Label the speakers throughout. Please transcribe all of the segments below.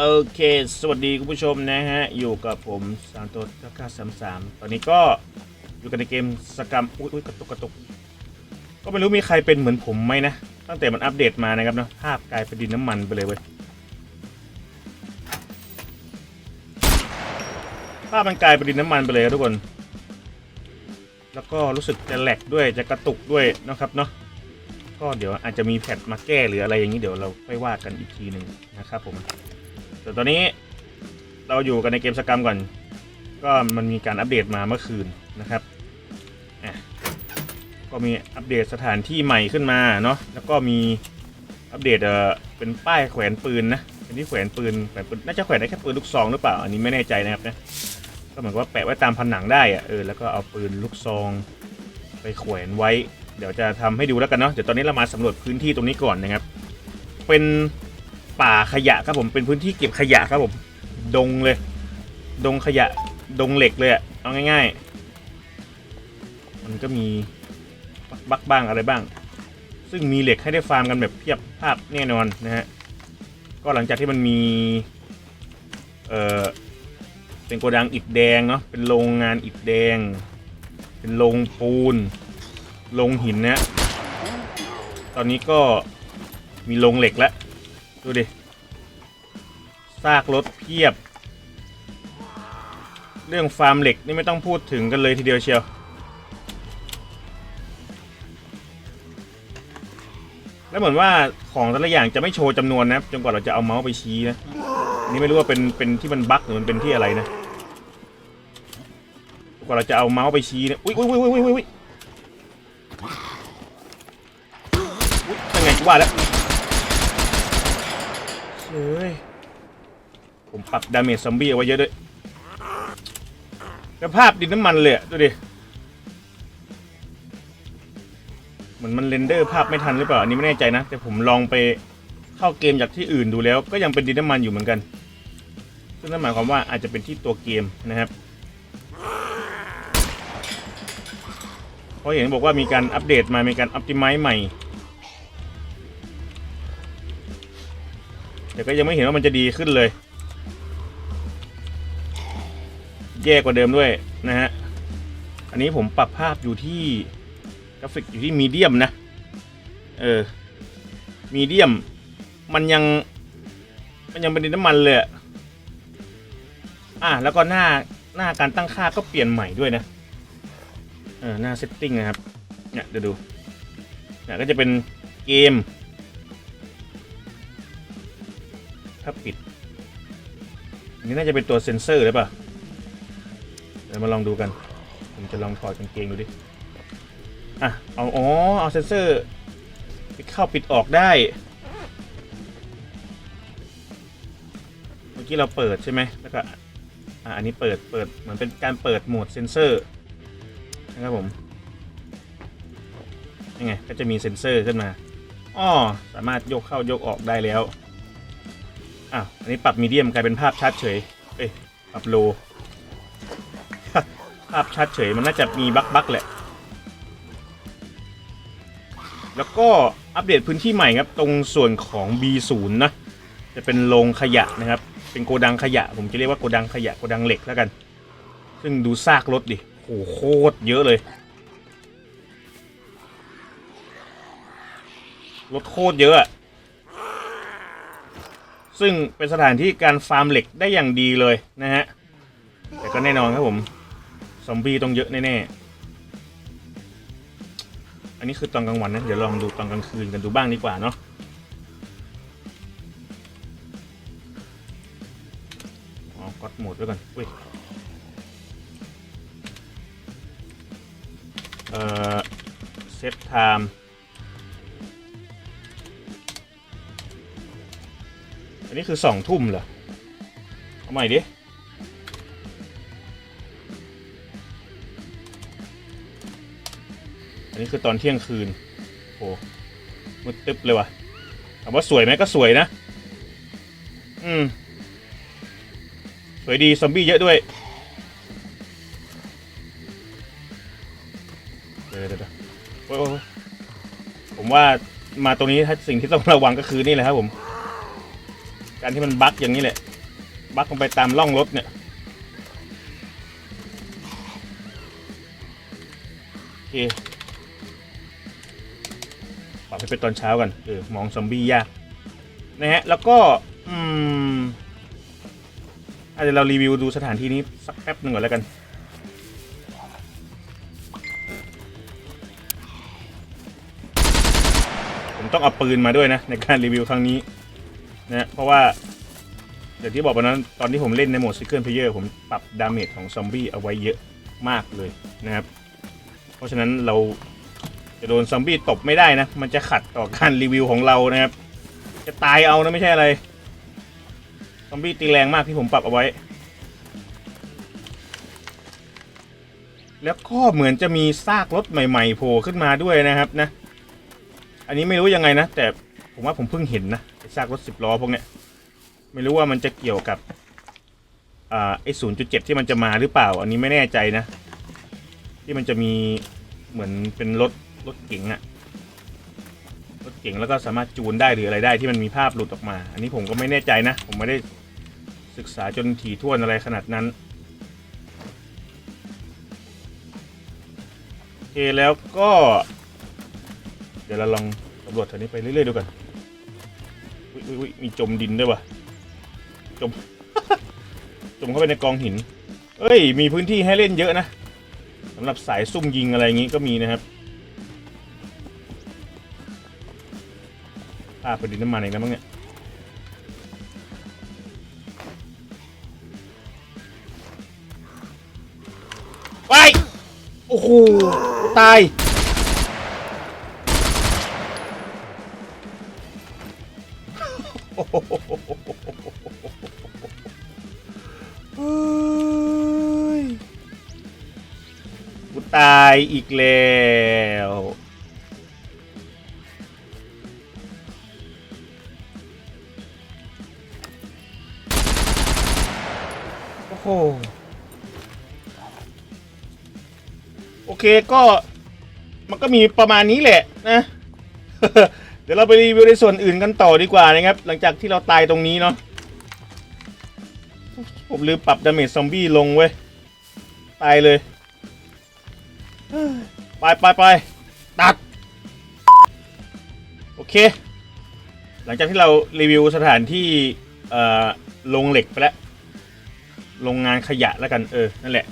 Speaker 1: โอเค สวัสดีคุณผู้ชมนะฮะ อยู่กับผมซานโตสก้าสามสามตอนนี้ก็อยู่กันในเกมสกรรมอุ้ยอุ้ยกระตุกกระตุก ก็ไม่รู้มีใครเป็นเหมือนผมไหมนะ ตั้งแต่มันอัปเดตมานะครับเนาะภาพกลายเป็นดินน้ำมันไปเลยเว้ย ภาพมันกลายเป็นดินน้ำมันไปเลยครับทุกคน แล้วก็รู้สึกจะแหลกด้วยจะกระตุกด้วยนะครับเนาะก็เดี๋ยวอาจจะมีแพทมาแก้หรืออะไรอย่างนี้เดี๋ยวเราไปว่ากันอีกทีหนึ่งนะครับผม แต่ตอนนี้เราอยู่กันในเกมสกรรมก่อน ก็มันมีการอัปเดตมาเมื่อคืนนะครับ ก็มีอัปเดตสถานที่ใหม่ขึ้นมาเนาะ แล้วก็มีอัปเดตเออเป็นป้ายแขวนปืนนะเป็นที่แขวนปืนแขวนปืนน่าจะแขวนได้แค่ปืนลูกซองหรือเปล่า อันนี้ไม่แน่ใจนะครับนะ ก็เหมือนว่าแปะไว้ตามผนังได้อะเออ แล้วก็เอาปืนลูกซองไปแขวนไว้ เดี๋ยวจะทำให้ดูแล้วกันเนาะ เดี๋ยวตอนนี้เรามาสำรวจพื้นที่ตรงนี้ก่อนนะครับ เป็น ป่าขยะครับผมเป็นพื้นที่เก็บขยะครับผม ดงเลย ดงขยะ ดงเหล็กเลยอะเอาง่าย ๆ มันก็มีบักบ้างอะไรบ้าง ซึ่งมีเหล็กให้ได้ฟาร์มกันแบบเพียบภาพแน่นอนนะฮะก็หลังจากที่มันมี เอ่อเป็นโกดังอิฐแดงเนาะเป็นโรงงานอิฐแดง เป็นโรงปูนโรงหินนะตอนนี้ก็มีโรงเหล็กแล้ว ดูดิ ซากรถเพียบ เรื่องฟาร์มเหล็กนี่ไม่ต้องพูดถึงกันเลยทีเดียวเชียว แล้วเหมือนว่าของแต่ละอย่างจะไม่โชว์จำนวนนะจนกว่าเราจะเอาเมาส์ไปชี้นะ นี่ไม่รู้ว่าเป็นเป็นที่มันบั๊กหรือมันเป็นที่อะไรนะ กว่าเราจะเอาเมาส์ไปชี้นี่ยอุ้ยอุ้ยอุ้ยอุ้ยอุ้ยอุ้ยอุ๊ยยังไงกูว่าแล้วเฮ้ย ผมปรับดาเมจซอมบี้เอาไว้เยอะด้วยแล้วภาพดินน้ำมันเลยดูดิเหมือนมันเรนเดอร์ภาพไม่ทันหรือเปล่าอันนี้ไม่แน่ใจนะ แต่ผมลองไปเข้าเกมจากที่อื่นดูแล้ว ก็ยังเป็นดินน้ำมันอยู่เหมือนกัน ซึ่งนั่นหมายความว่าอาจจะเป็นที่ตัวเกมนะครับเพราะเห็นบอกว่ามีการอัปเดตมา มีการอัปติไมซ์ใหม่ แต่ก็ยังไม่เห็นว่ามันจะดีขึ้นเลย แย่กว่าเดิมด้วยนะฮะ อันนี้ผมปรับภาพอยู่ที่กราฟิกอยู่ที่มีเดียมนะ เออ มีเดียม มันยัง มันยังเป็นดินน้ำมันเลยอะอะ แล้วก็หน้า หน้าการตั้งค่าก็เปลี่ยนใหม่ด้วยนะ เออ หน้าเซตติ้งนะครับ เนี่ยเดี๋ยวดู เนี่ยก็จะเป็นเกม ถ้าปิดนนี้น่าจะเป็นตัวเซ็นเซอร์หรือเปล่า เดี๋ยวมาลองดูกัน ผมจะลองถอดกางเกงดูดิ อะ เอา อ๋อ เอาเซ็นเซอร์ปิดเข้าปิดออกได้ เมื่อกี้เราเปิดใช่ไหม แล้วก็อะอันนี้เปิด เปิด เหมือนเป็นการเปิดโหมดเซ็นเซอร์นะครับผมยังไง ก็จะมีเซ็นเซอร์ขึ้นมาอ๋อสามารถยกเข้ายกออกได้แล้ว อ้าว อันนี้ปรับมีเดียมกลายเป็นภาพชัดเฉย เอ้ย ปรับโล ภาพชัดเฉยมันน่าจะมีบั๊กบั๊กแหละ แล้วก็อัปเดตพื้นที่ใหม่ครับตรงส่วนของ B0 นะ จะเป็นโรงขยะนะครับ เป็นโกดังขยะ ผมจะเรียกว่าโกดังขยะโกดังเหล็กแล้วกัน ซึ่งดูซากรถดิโอโหโคตรเยอะเลยรถโคตรเยอะอะ ซึ่งเป็นสถานที่การฟาร์มเหล็กได้อย่างดีเลยนะฮะ แต่ก็แน่นอนครับผม ซอมบี้ต้องเยอะแน่ๆ อันนี้คือตอนกลางวันนะ เดี๋ยวลองดูตอนกลางคืนกันดูบ้างดีกว่าเนาะ อ๋อก็ดโหมดไว้ก่อนอุ้ยเอ่อ เซตไทม์อันนี้คือสองทุ่มเหรอ เอาใหม่ดิ นนี้คือตอนเที่ยงคืนโอ้มืดตึ๊บเลยว่ะถามว่าสวยไหมก็สวยนะ อืม สวยดีซอมบี้เยอะด้วยเดี๋ยวเดี๋ยวโอ้ผมว่ามาตรงนี้ถ้าสิ่งที่ต้องระวังก็คือนี่แหละครับผม การที่มันบั๊กอย่างนี้แหละ บั๊กลงไปตามร่องรถเนี่ยโอเค ปรับให้เป็นตอนเช้ากันเออมองซอมบี้ยากนะฮะแล้วก็อืมอาจจะเรารีวิวดูสถานที่นี้สักแป๊บหนึ่งก่อนแล้วกันผมต้องเอาปืนมาด้วยนะ ในการรีวิวครั้งนี้นะเพราะว่าอย่างที่บอกไปนั้นตอนที่ผมเล่นในโหมด Secret Player ผมปรับดาเมจของซอมบี้เอาไว้เยอะมากเลยนะครับ เพราะฉะนั้นเรา จะโดนซอมบี้ตบไม่ได้นะ มันจะขัดต่อการรีวิวของเรานะครับ จะตายเอานะไม่ใช่อะไร ซอมบี้ตีแรงมากที่ผมปรับเอาไว้ แล้วก็เหมือนจะมีซากรถใหม่ ๆโผล่ขึ้นมาด้วยนะครับนะ อันนี้ไม่รู้ยังไงนะ แต่ผมว่าผมเพิ่งเห็นนะซากรถสิบล้อพวกเนี้ย ไม่รู้ว่ามันจะเกี่ยวกับอ่าไอ้ศูนย์จุดเจ็ดที่มันจะมาหรือเปล่า อันนี้ไม่แน่ใจนะ ที่มันจะมีเหมือนเป็นรถ รถเก๋งอะรถเก๋งแล้วก็สามารถจูนได้หรืออะไรได้ที่มันมีภาพหลุดออกมา อันนี้ผมก็ไม่แน่ใจนะ ผมไม่ได้ศึกษาจนถี่ถ้วนอะไรขนาดนั้นโอเคแล้วก็ เดี๋ยวเราลองสำรวจแถวนี้ไปเรื่อยๆดูกันอุ๊ยอุ๊ยมีจมดินด้วยวะจม จมเข้าไปในกองหิน เอ้ย มีพื้นที่ให้เล่นเยอะนะสำหรับสายซุ่มยิงอะไรอย่างงี้ก็มีนะครับ อ่าไปดินน้ำมันอีกแล้วมั้งเนี่ยไปโอ้โห ตายเฮ้ยกูตายอีกแล้ว โอ้โอเคก็มันก็มีประมาณนี้แหละนะ เดี๋ยวเราไปรีวิวในส่วนอื่นกันต่อดีกว่านะครับ หลังจากที่เราตายตรงนี้เนาะผมลืมปรับดาเมจซอมบี้ลงเว้ย ตายเลย ไปไปไปตัด โอเค หลังจากที่เรารีวิวสถานที่ลงเหล็กไปแล้ว โรงงานขยะแล้วกันเออนั่นแหละ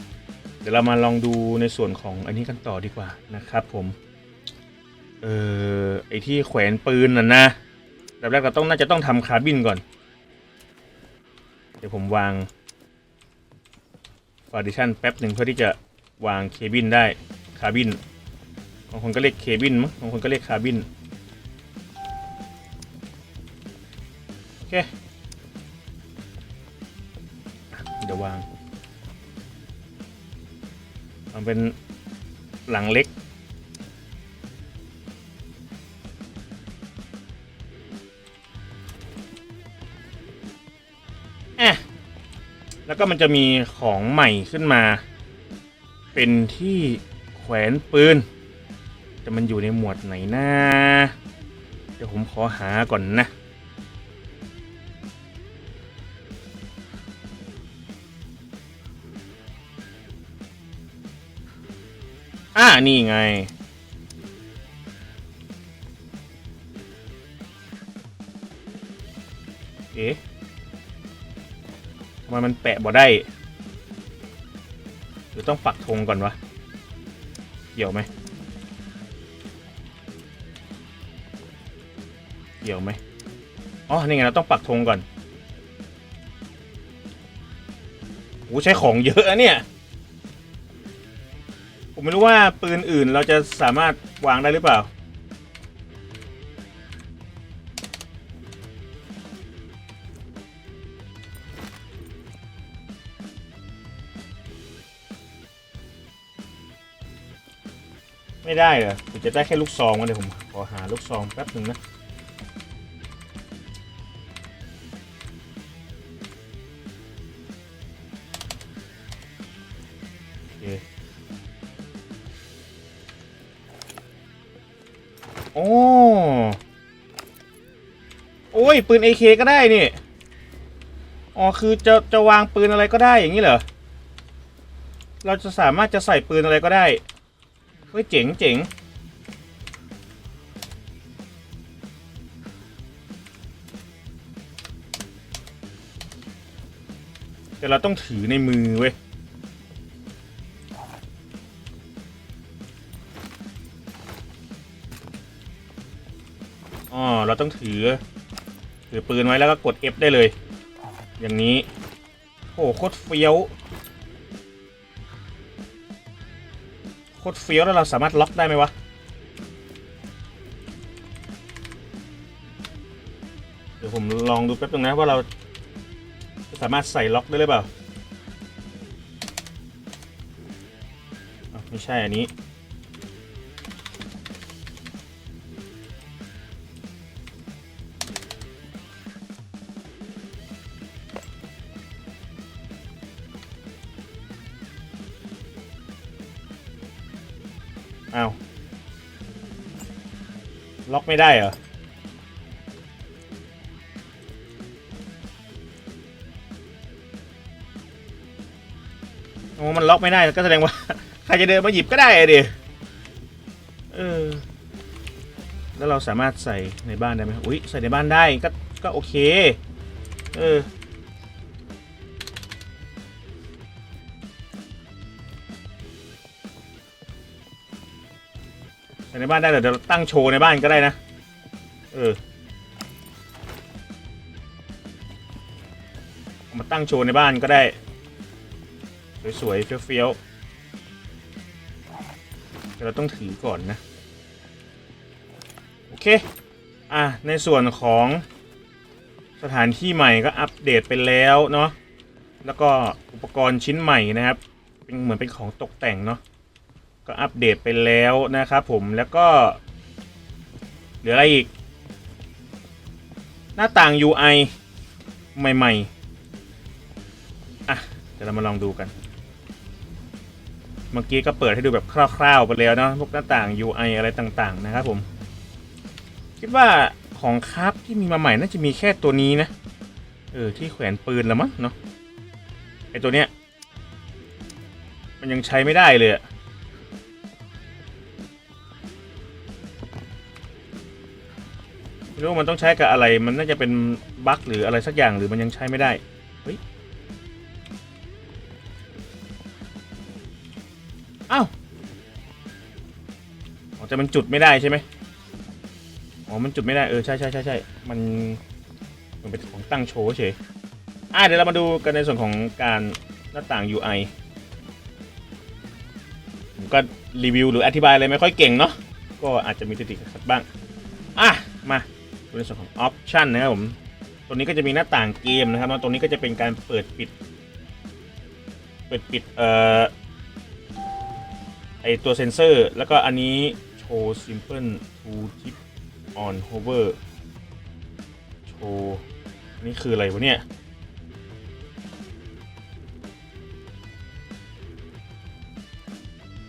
Speaker 1: เดี๋ยวเรามาลองดูในส่วนของอันนี้กันต่อดีกว่านะครับ ผมเออไอที่แขวนปืนน่ะนะแบบแรกเราต้องน่าจะต้องทำคาร์บินก่อน เดี๋ยวผมวางฟาร์ดิชันแป๊บหนึ่งเพื่อที่จะวางเคบินได้คาร์บินบางคนก็เรียกเคบินมั้งบางคนก็เรียกคาร์บินโอเค เดี๋ยววางมันเป็นหลังเล็ก อะ แล้วก็มันจะมีของใหม่ขึ้นมา เป็นที่แขวนปืน แต่มันอยู่ในหมวดไหนนะ เดี๋ยวผมขอหาก่อนนะานี่ไง เอ๊ะทำไมมันแปะบ่ได้ หรือต้องปักธงก่อนวะเกี่ยวไหมเกี่ยวไหมอ๋อ นี่ไง เราต้องปักธงก่อนโอ้ใช้ของเยอะเนี่ย ไม่รู้ว่าปืนอื่นเราจะสามารถวางได้หรือเปล่า ไม่ได้เหรอผมจะได้แค่ลูกซองวะเดี๋ยวผมขอหาลูกซองแป๊บหนึ่งนะ ยปืน AK ก็ได้นี่ อ๋อคือจะจะวางปืนอะไรก็ได้อย่างนี้เหรอ เราจะสามารถจะใส่ปืนอะไรก็ได้ เฮ้ยเจ๋งเจ๋งแต่เราต้องถือในมือเว้ย อ๋อ เราต้องถือ ถือปืนไว้แล้วก็กด F ได้เลย อย่างนี้ โอ้โหโคตรเฟี้ยว โคตรเฟี้ยวแล้วเราสามารถล็อกได้ไหมวะ เดี๋ยวผมลองดูแป๊บนึงนะว่าเราสามารถใส่ล็อกได้หรือเปล่า ไม่ใช่อันนี้ ล็อกไม่ได้เหรอ โอ้มันล็อกไม่ได้ก็แสดงว่า ใครจะเดินมาหยิบก็ได้อะดิเออแล้วเราสามารถใส่ในบ้านได้ไหมอุ้ยใส่ในบ้านได้ก็ก็โอเค เออ ในบ้านได้เดี๋ยวเราตั้งโชว์ในบ้านก็ได้นะ เออมาตั้งโชว์ในบ้านก็ได้ สวยๆ เฟี้ยวๆแต่เราต้องถือก่อนนะ โอเค อะ ในส่วนของสถานที่ใหม่ก็อัปเดตไปแล้วเนาะแล้วก็อุปกรณ์ชิ้นใหม่นะครับ เป็นเหมือนเป็นของตกแต่งเนาะ ก็อัปเดตไปแล้วนะครับผมแล้วก็เหลืออะไรอีก หน้าต่าง UI ใหม่ๆอะเดี๋ยวเรามาลองดูกันเมื่อกี้ก็เปิดให้ดูแบบคร่าวๆไปแล้วเนาะพวกหน้าต่าง UI อะไรต่างๆนะครับผมคิดว่าของคราฟที่มีมาใหม่น่าจะมีแค่ตัวนี้นะ เออ ที่แขวนปืนล้วมั้งเนาะไอตัวเนี้ย มันยังใช้ไม่ได้เลยอะ ว่ามันต้องใช้กับอะไร มันน่าจะเป็นบั๊กหรืออะไรสักอย่างหรือมันยังใช้ไม่ได้ เฮ้ย อ้าวอ๋อแต่มันจุดไม่ได้ใช่ไหมอ๋อ มันจุดไม่ได้ เออ ใช่ใช่ใช่ใช่มันมันเป็นของตั้งโชว์เฉยอะเดี๋ยวเรามาดูกันในส่วนของการหน้าต่าง UI ผมก็รีวิวหรืออธิบายอะไรไม่ค่อยเก่งเนาะ ก็อาจจะมีติดติดขัดบ้าง อะ มา ในส่วนของ Option นะครับผม ตัวนี้ก็จะมีหน้าต่างเกมนะครับแล้วตรงนี้ก็จะเป็นการเปิดปิด เปิดปิดเอ่อไอตัวเซนเซอร์ แล้วก็อันนี้โชว์ simple to tip on hover โชว์นี่คืออะไรวะเนี่ย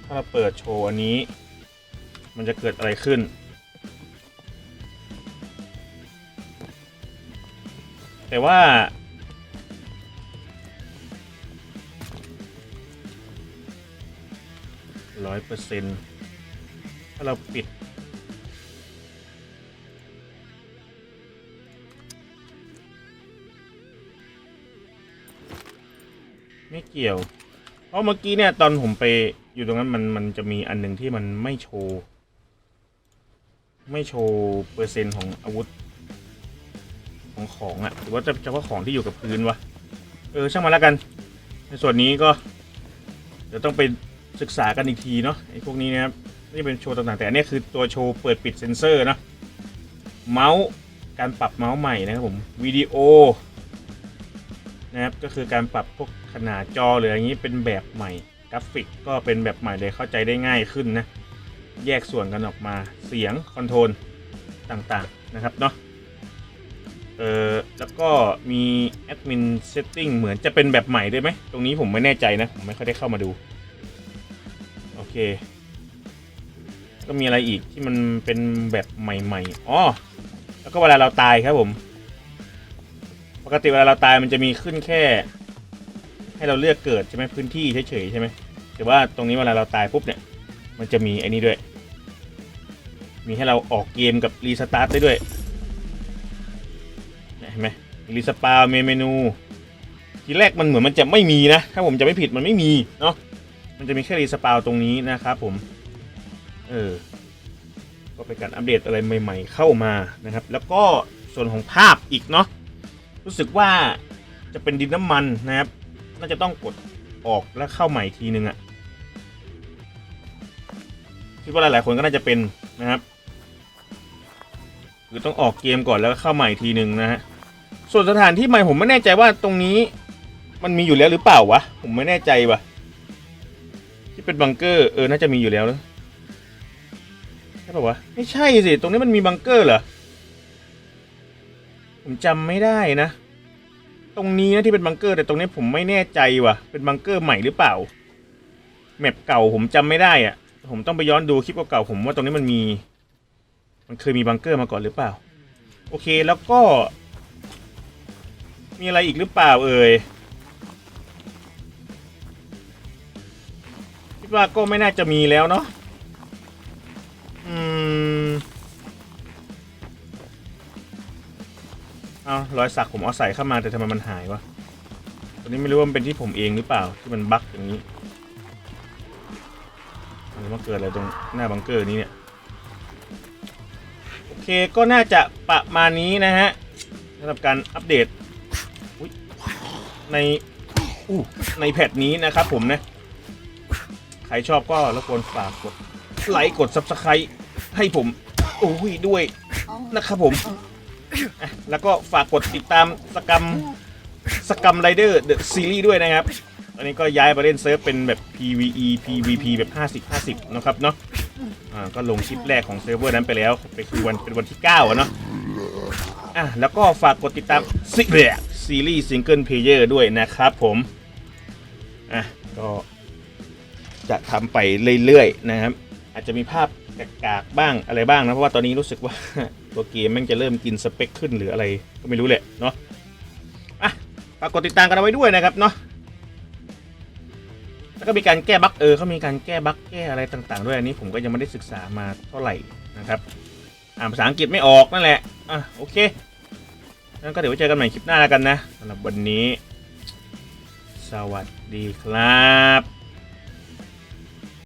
Speaker 1: ถ้าเราเปิดโชว์อันนี้ มันจะเกิดอะไรขึ้น แต่ว่า ร้อยเปอร์เซ็นต์ถ้าเราปิด ไม่เกี่ยว เพราะเมื่อกี้เนี่ย ตอนผมไปอยู่ตรงนั้นมันมันจะมีอันหนึ่งที่มันไม่โชว์ ไม่โชว์ เปอร์เซ็นต์ของอาวุธ ของของอะหรือว่าจะเฉพาะของที่อยู่กับพื้นวะเออช่างมันแล้วกัน ในส่วนนี้ก็เดี๋ยวต้องไปศึกษากันอีกทีเนาะไอ้พวกนี้นะครับนี่เป็นโชว์ต่างๆแต่อันนี้คือตัวโชว์เปิดปิดเซนเซอร์เนาะเมาส์การปรับเมาส์ใหม่นะครับผมวิดีโอนะครับก็คือการปรับพวกขนาดจอหรืออย่างนี้เป็นแบบใหม่ กราฟิกก็เป็นแบบใหม่เลยเข้าใจได้ง่ายขึ้นนะแยกส่วนกันออกมาเสียงคอนโทรลต่างๆนะครับเนาะ เออแล้วก็มีแอดมินเซตติ้งเหมือนจะเป็นแบบใหม่ด้วยไหม ตรงนี้ผมไม่แน่ใจนะ ผมไม่ค่อยได้เข้ามาดู โอเค ก็มีอะไรอีกที่มันเป็นแบบใหม่ๆอ๋อแล้วก็เวลาเราตายครับผม ปกติเวลาเราตายมันจะมีขึ้นแค่ ให้เราเลือกเกิดใช่ไหมพื้นที่เฉยๆใช่ไหมแต่ว่าตรงนี้เวลาเราตายปุ๊บเนี่ย มันจะมีไอ้นี่ด้วย มีให้เราออกเกมกับรีสตาร์ทได้ด้วย ห็นไหมรีสปาเมนเมนู ทีแรกมันเหมือนมันจะไม่มีนะ ถ้าผมจะไม่ผิดมันไม่มีเนาะมันจะมีแค่รีสปาวตรงนี้นะครับผม เออ ก็เป็นการอัปเดตอะไรใหม่ ๆ เข้ามานะครับ แล้วก็ส่วนของภาพอีกเนาะ รู้สึกว่าจะเป็นดินน้ำมันนะครับ น่าจะต้องกดออกแล้วเข้าใหม่ทีนึงอะคิดว่าหลายๆคนก็น่าจะเป็นนะครับ คือต้องออกเกมก่อนแล้วเข้าใหม่ทีนึงนะฮะ ส่วนสถานที่ใหม่ผมไม่แน่ใจว่าตรงนี้ มันมีอยู่แล้วหรือเปล่าวะ ผมไม่แน่ใจวะที่เป็นบังเกอร์เออน่าจะมีอยู่แล้วนะใช่ป่าวะไม่ใช่สิตรงนี้มันมีบังเกอร์เหรอผมจำไม่ได้นะ ตรงนี้นะที่เป็นบังเกอร์แต่ตรงนี้ผมไม่แน่ใจว่ะเป็นบังเกอร์ใหม่หรือเปล่าแมปเก่าผมจำไม่ได้อะผมต้องไปย้อนดูคลิปเก่าๆผมว่าตรงนี้มันมี มันเคยมีบังเกอร์มาก่อนหรือเปล่า โอเคแล้วก็ มีอะไรอีกหรือเปล่าเอ่ยคิดว่าก็ไม่น่าจะมีแล้วเนาะอืมเอารอยสักผมเอาใส่เข้ามาแต่ทำไมมันหายวะตอนนี้ไม่รู้ว่ามันเป็นที่ผมเองหรือเปล่าที่มันบั๊กอย่างนี้มันมาเกิดอะไรตรงหน้าบังเกอร์นี้เนี่ยโอเคก็น่าจะประมาณนี้นะฮะสำหรับการอัปเดต ในในแพทนี้นะครับผมนะ ใครชอบก็รบกวนฝากกดไลค์กด Subscribe ให้ผมโอ้ยด้วยนะครับผมแล้วก็ฝากกดติดตามสกรรมสกรรมไรเดอร์เดอะซีรีส์ด้วยนะครับอันนี้ก็ย้ายมาเล่นเซิร์ฟเป็นแบบ PVE PVP แบบ 50 50 นะครับเนาะอ่าก็ลงคลิปแรกของเซิร์ฟเวอร์นั้นไปแล้วไปคือวันเป็นวันที่ 9อะเนาะอะแล้วก็ฝากกดติดตามซีรีส์ ซีรีส์ซิงเกิลเพลเยอร์ด้วยนะครับผมอะก็จะทำไปเรื่อยๆนะครับ อาจจะมีภาพกากๆบ้างอะไรบ้างนะ เพราะว่าตอนนี้รู้สึกว่าตัวเกมแมันจะเริ่มกินสเปคขึ้นหรืออะไรก็ไม่รู้แหละเนาะอะฝากกดติดตามกันเอาไว้ด้วยนะครับเนาะแล้วก็มีการแก้บั๊กเออเขามีการแก้บั๊กแก้อะไรต่าง ๆ ด้วยอันนี้ผมก็ยังไม่ได้ศึกษามาเท่าไหร่นะครับ อ่านภาษาอังกฤษไม่ออกนั่นแหละอะโอเค งั้นก็เดี๋ยวไว้เจอกันใหม่คลิปหน้าแล้วกันนะสำหรับวันนี้ สวัสดีครับ